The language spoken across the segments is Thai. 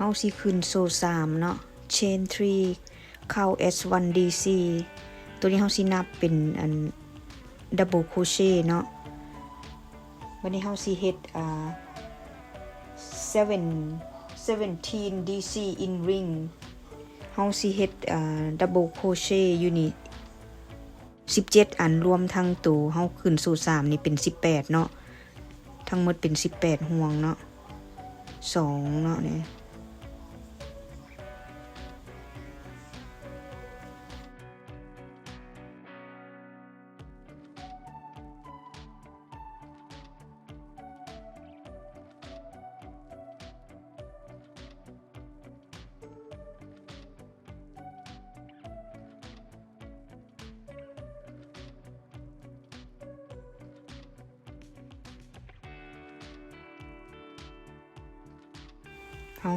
เฮาสิขึ้นโซ3เนาะ chain 3เข้า S1 DC ตัวนี้เฮาสินับเป็นอัน double crochet เนาะวันนี้เฮาสิเฮ็ดอ่า7 17 DC in ring เฮาสิเฮ็ดอ่า double crochet อยู่นี่17 อันรวมทั้งตัวเฮาขึ้นสู่3นี่เป็น 18 เนาะทั้งหมดเป็น 18 ห่วงเนาะ2เนาะเนี่ย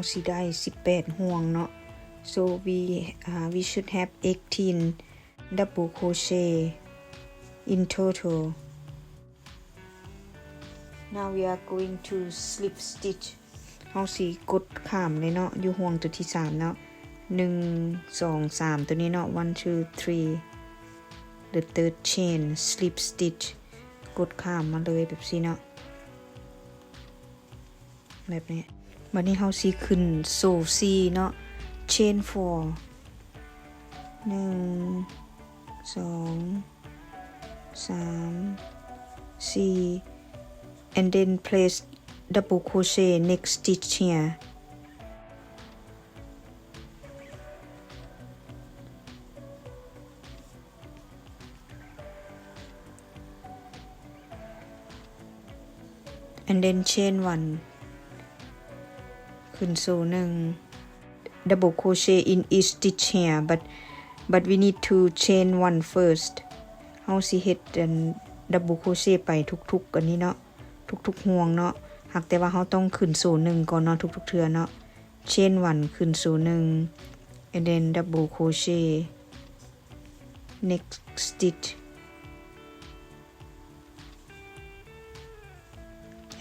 สิได้ 18 ห่วงเนาะ so we uh, we should have 18 double crochet in total now we are going to slip stitch เฮาสิกดข้ามเลยเนาะ อยู่ห่วงตัวที่ 3 เนาะ1 2 3 ตัวนี้เนาะ 1 2 3 the third chain slip stitch กดข้ามมาเลยแบบนี้เนาะแบบนี้ วันนี้เฮาสิขึ้นโซซีเนาะ chain four หนึ่งสองสามสี่ and then place double crochet next stitch here and then chain one ขึ้นสู่หนึ่ง double crochet in each stitch here but but we need to chain one first เฮาสิเฮ็ด double crochet ไปทุกๆอันนี้เนาะทุกๆห่วงเนาะหากแต่ว่าเฮาต้องขึ้นสู่หนึ่งก่อนเนาะทุกๆเทื่อเนาะ chain one ขึ้นสู่หนึ่ง and then double crochet next stitch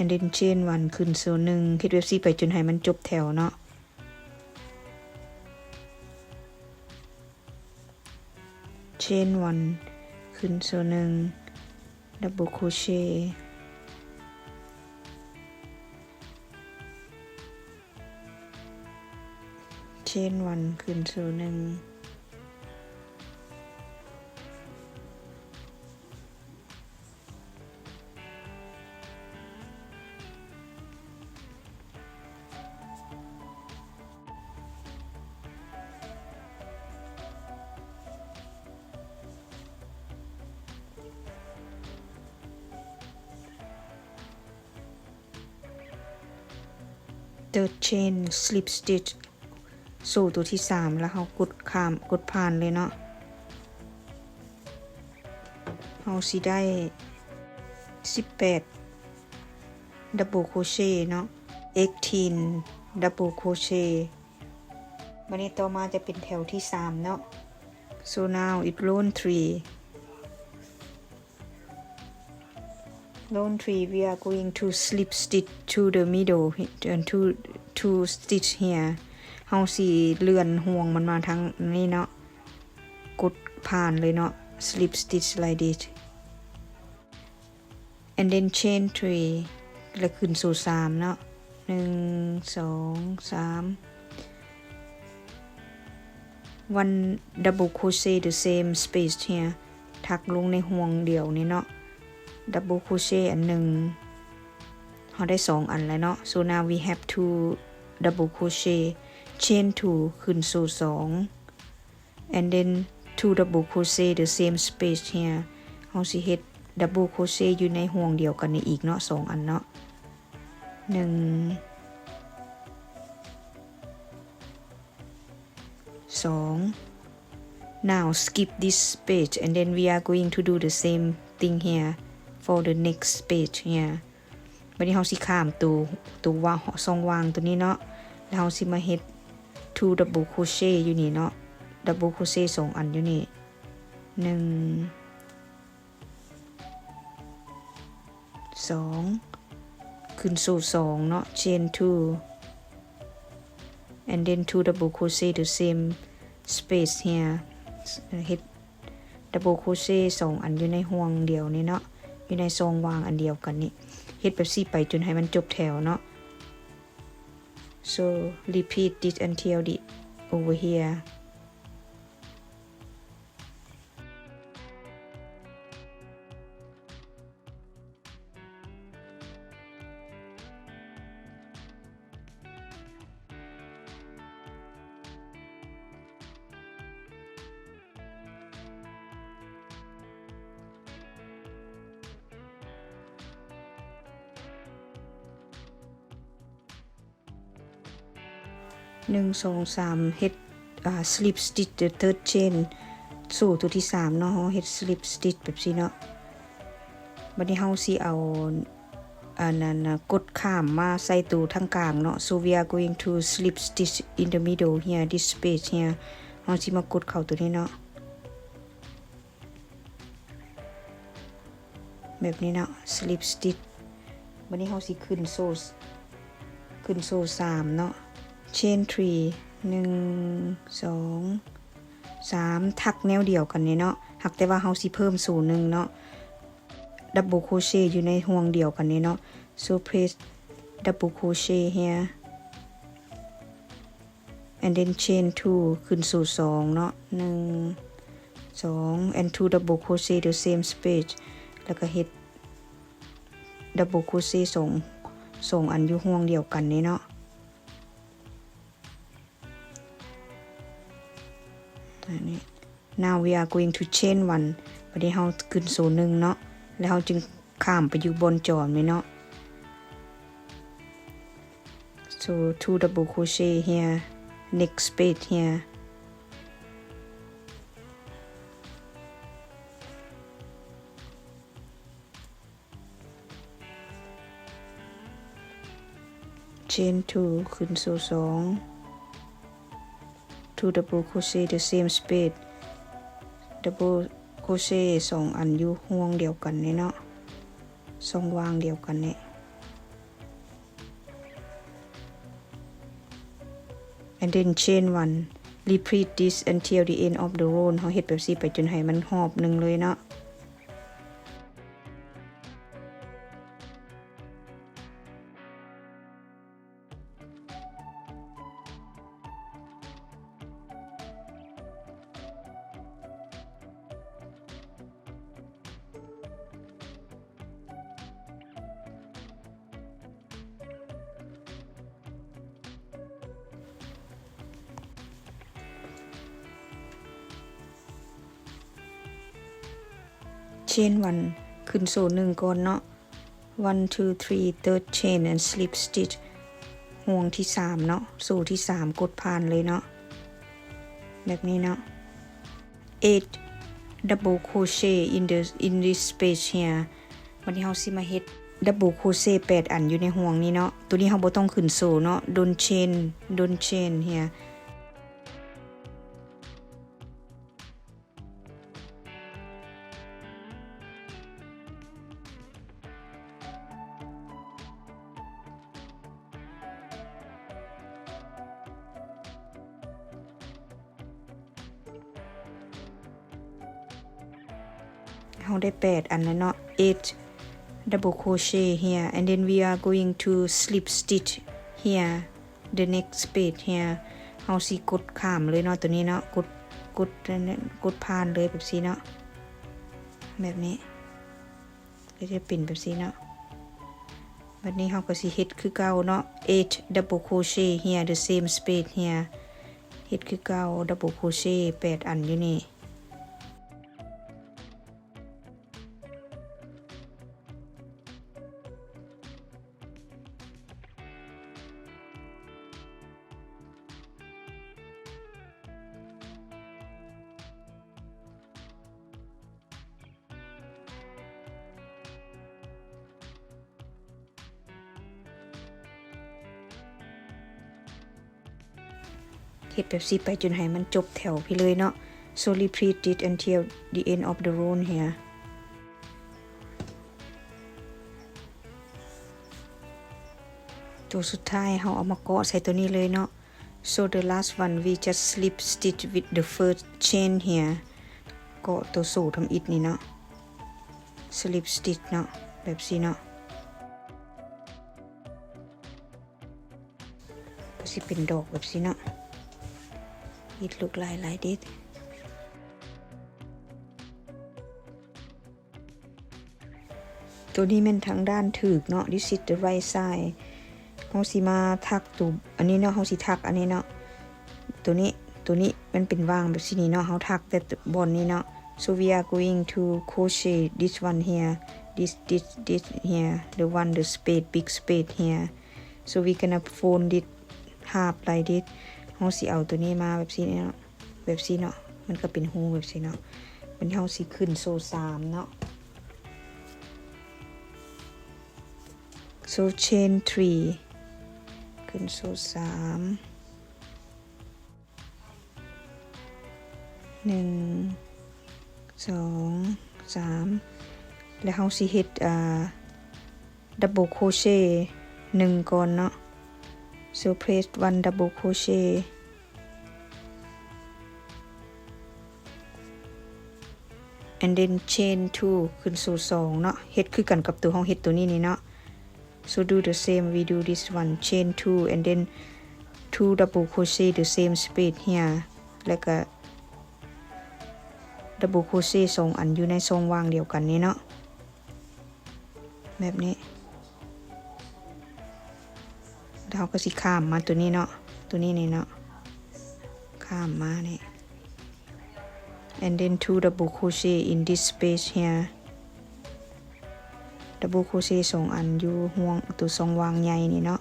แอน then chain วันขึ้นโซนหนึ่งคิดเวฟซี่ไปจนให้มันจบแถวเนาะเชนวันขึ้นโซนหนึ่งดับเบิลโคเชเชนวันขึ้นโซนหนึ่ง the chain slip stitch สู่ตัวที่ 3 แล้วเขากดข้ามกดผ่านเลยเนาะเขาสิได้ 18 double crochet เนาะ18 double crochet วันนี้ต่อมาจะเป็นแถวที่ 3 เนาะ so now it round 3 Don't worry, we are going to slip stitch to the middle and to to stitch here เฮาสีเลื่อนห่วงมันมาทางนี่เนาะกดผ่านเลยเนาะ slip stitch like this and then chain three แล้วขึ้นสู่สามเนาะหนึ่งสองสาม one double crochet the same space here ถักลงในห่วงเดียวนี่เนาะ ดับเบิลโครเชต์อันหนึ่งเราได้สองอันแล้วเนาะ so now we have to double crochet chain two ขึ้นสู่สอง and then two double crochet the same space here เราสิเฮ็ด double crochet อยู่ในห่วงเดียวกันนี้อีกเนาะสองอันเนาะหนึ่งสอง now skip this page and then we are going to do the same thing here for the next page here วันนี้เราสิข้ามตัวตัววางซองวางตัวนี้เนาะแล้วเราสิมาเฮ็ด two double crochet อยู่นี่เนาะ double crochet สองอันอยู่นี่หนึ่งสองขึ้นสู่สองเนาะ chain two and then two double crochet the same space here เฮ็ด double crochet สองอันอยู่ในห่วงเดียวนี่เนาะ อยู่ในซองวางอันเดียวกันนี่เฮ็ดแบบซี่ไปจนให้มันจบแถวเนาะ so repeat this until the over here หนึ่งสองสามเฮ็ดอ่า slip stitch the third chain สู่ตัวที่สามเนาะเฮ็ด slip stitch แบบนี้เนาะบัดนี้เฮาสิเอาอันนั้นกดข้ามมาใส่ตัวทางกลางเนาะ so we are going to slip stitch in the middle here this space here เฮาสิมากดเข้าตัวนี้เนาะแบบนี้เนาะ slip stitch บัดนี้เฮาสิขึ้นโซ่ขึ้นโซ่สามเนาะ chain three หนึ่งสองสามทักแนวเดียวกันเนี่ยเนาะหักแต่ว่าเฮาสิเพิ่มสู่หนึ่งเนาะ double crochet อยู่ในห่วงเดียวกันเนี่ยเนาะ so press double crochet here and then chain two ขึ้นสู่สองเนาะหนึ่งสอง and two double crochet the same space แล้วก็เฮ็ด double crochet สองสองอันอยู่ห่วงเดียวกันเนี่ยเนาะ now we are going to chain one วันนี้เราขึ้นโซนหนึ่งเนาะ แล้วเราจึงข้ามไปอยู่บนจอมเลยเนาะ so two double crochet here next space here chain two ขึ้นโซสอง two double crochet the same space ดับเบิลโคเช่สองอันอยู่ห่วงเดียวกันนี่เนาะสองวางเดียวกันเนี่ย and then chain one repeat this until the end of the row เขาเฮ็ดแบบนี้ไปจนให้มันหอบหนึ่งเลยเนาะ chain one ขึ้นโซ่หนึ่งก่อนเนาะ one two three third chain and slip stitch ห่วงที่สามเนาะ โซ่ที่สามกดผ่านเลยเนาะ แบบนี้เนาะ eight double crochet in the in this space here วันนี้เราสิมาเฮ็ด double crochet แปดอันอยู่ในห่วงนี้เนาะ ตัวนี้เราบ่ต้องขึ้นโซ่เนาะ don't chain don't chain here ได้แปดอันแล้วเนาะ eight double crochet here and then we are going to slip stitch here the next space here เราสิกดข้ามเลยเนาะตัวนี้เนาะกดกดกดผ่านเลยแบบนี้เนาะแบบนี้ก็จะเป็นแบบนี้เนาะวันนี้เราก็สิเฮ็ดคือเก่าเนาะ eight double crochet here the same space here เฮ็ดคือเก่า double crochet แปดอันอยู่นี่ ฮ็ดแบบสิไปจนให้มันจบแถวพี่เลยเนาะ so repeat it until the end of the row here ตัวสุดท้ายเราเอามาเกาะใส่ตัวนี้เลยเนาะ so the last one we just slip stitch with the first chain here เกาะตัวสูทำอิดนี่เนาะ slip stitch เนาะแบบสิเนาะก็สิเป็นดอกแบบสิเนาะ it look like like this ตัวนี้แม่นทางด้านถึกเนาะ this is the right side เฮาสิมาทักตัวอันนี้เนาะเฮาสิทักอันนี้เนาะตัวนี้ตัวนี้มันเป็นว่างแบบนี้เนาะเฮาทักแต่บนนี้เนาะ so we are going to crochet this one here this this this here the one the space big space here so we gonna fold it half like this เฮาสิเอาตัวนี้มาแบบนี้เนาะแบบนี้เนาะมันก็เป็นหูแบบนี้เนาะมันเฮาสิขึ้นโซสามเนาะ so chain three ขึ้นโซสามหนึ่งสองสามแล้วเฮาสิเฮ็ดอ่า double crochet หนึ่งก่อนเนาะ so press one double crochet and then chain two ขึ้นสู่สองเนาะเฮ็ดคือกันกับตัวห้องเฮ็ดตัวนี้นี่เนาะ so do the same we do this one chain two and then two double crochet the same space here แล้วก็ double crochet สองอันอยู่ในทรงวางเดียวกันนี้เนาะแบบนี้ แล้วเราก็สิข้ามมาตัวนี้เนาะ ตัวนี้นี่เนาะ ข้ามมานี่ and then two double crochet in this space here double crochet สองอันอยู่ห่วงตัวทรงวางใหญ่นี่เนาะ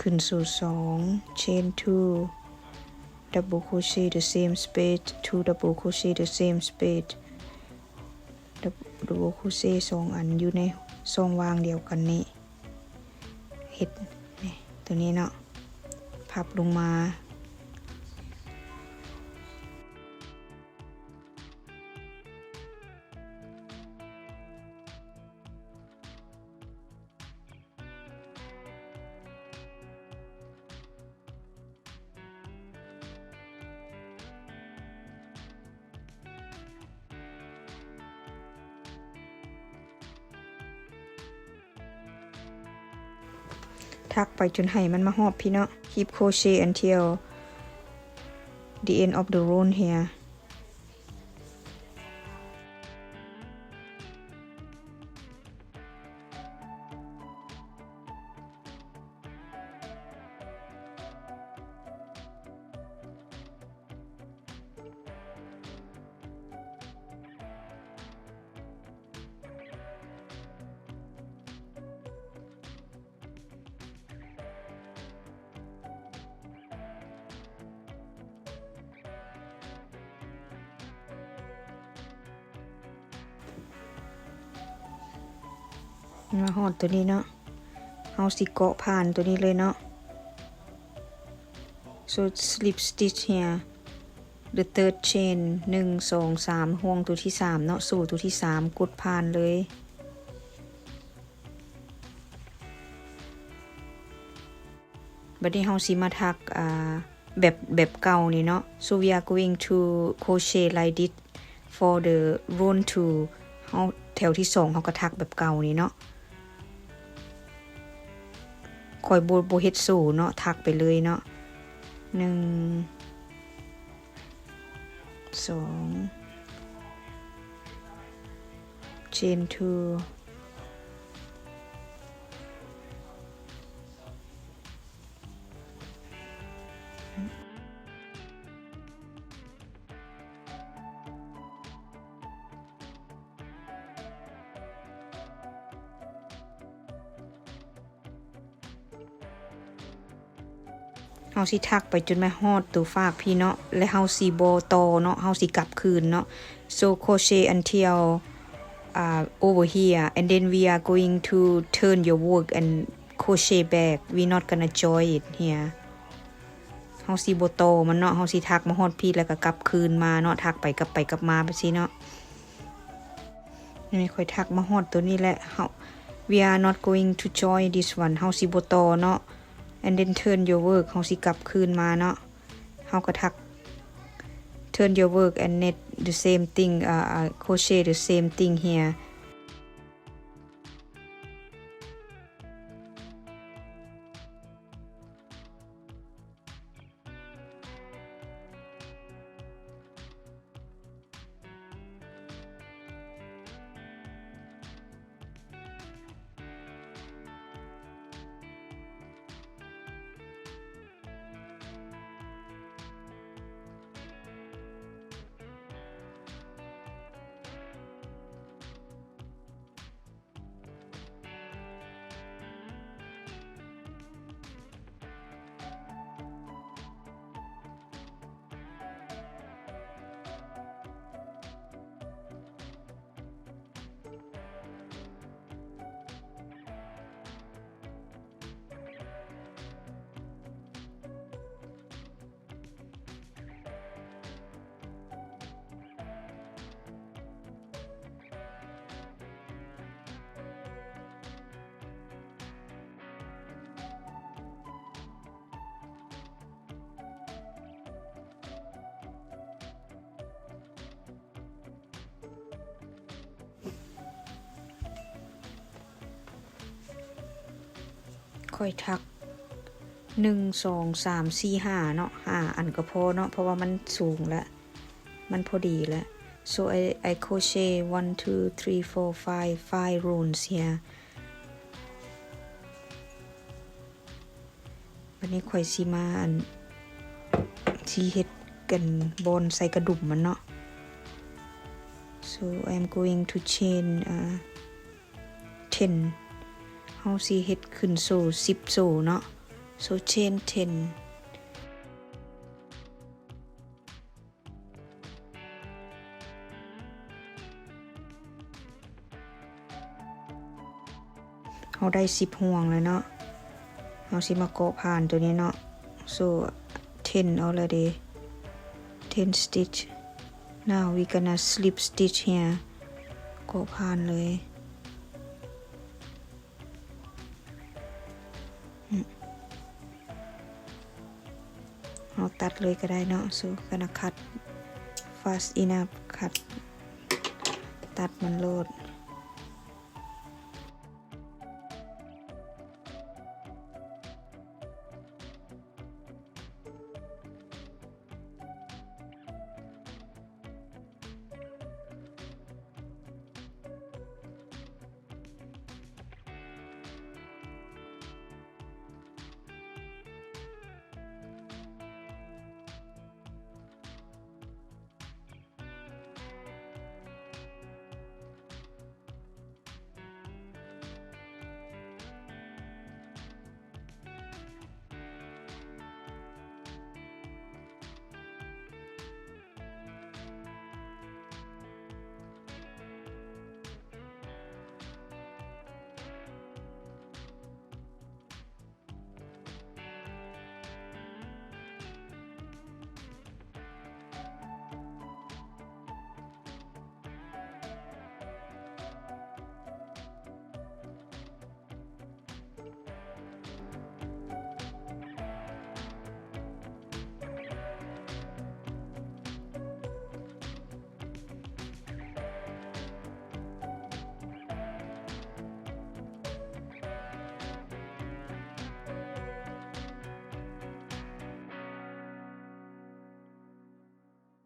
ขึ้นสู่สอง chain two double crochet the same space two double crochet the same space double crochet สองอันอยู่ในทรงวางเดียวกันนี่ เห็ดนี่ตัวนี้เนาะพับลงมา ไปจนให้มันมาหอบพี่เนาะ keep crochet until the end of the row here มาหอดตัวนี้เนาะเฮาสิเกาะผ่านตัวนี้เลยเนาะ so slip stitch here the third chain หนึ่งสองสามห่วงตัวที่สามเนาะสู่ตัวที่สามกดผ่านเลย บัดนี้เฮาสิมาทักอ่าแบบแบบเก่านี่เนาะ so we are going to crochet like this for the row to เฮาแถวที่สองเฮาก็ทักแบบเก่านี่เนาะ คอยโบโบเฮ็ดสู่เนาะทักไปเลยเนาะหนึ่งสอง chain 2 สิทักไปจนมาฮอดตัวฝากพี่เนาะและเฮาสิบ่ต่อเนาะเฮาสิกลับคืนเนาะ so crochet until uh, over here and then we are going to turn your work and crochet back we not gonna join it here เฮาสิบ่โตอมันเนาะเฮาสิทักมาฮอดพี่แล้วก็กลับคืนมาเนาะทักไปกลับไปกลับมาไปสิเนาะนี่ค่อยทักมาฮอดตัวนี้แหละเฮา we are not going to join this one เฮาสิบ่ต่อเนาะ and then turn your work เขาสิกลับคืนมาเนาะเขาก็ทัก turn your work and net the same thing uh, uh, crochet the same thing here ค่อยทักหนึ่งสองสามสี่ห้าเนาะห้าอันก็พอเนาะเพราะว่ามันสูงแล้ว มันพอดีแล้ว so I I crochet one two three four five five rounds here วันนี้ข่อยสิมาอันสีเฮ็ดกันบอนใส่กระดุมมันเนาะ so I'm going to chain uh, 10 เฮาสิเฮ็ดขึ้นโซ่10โซ่เนาะ so chain 10เฮาได้10ห่วงแล้วเนาะเฮาสิมาเกาะผ่านตัวนี้เนาะ so 10 already 10 stitch now we gonna slip stitch here เกาะผ่านเลย เอาตัดเลยก็ได้เนาะสู้กันนะคัด fast enough คัด ตัดมันโลด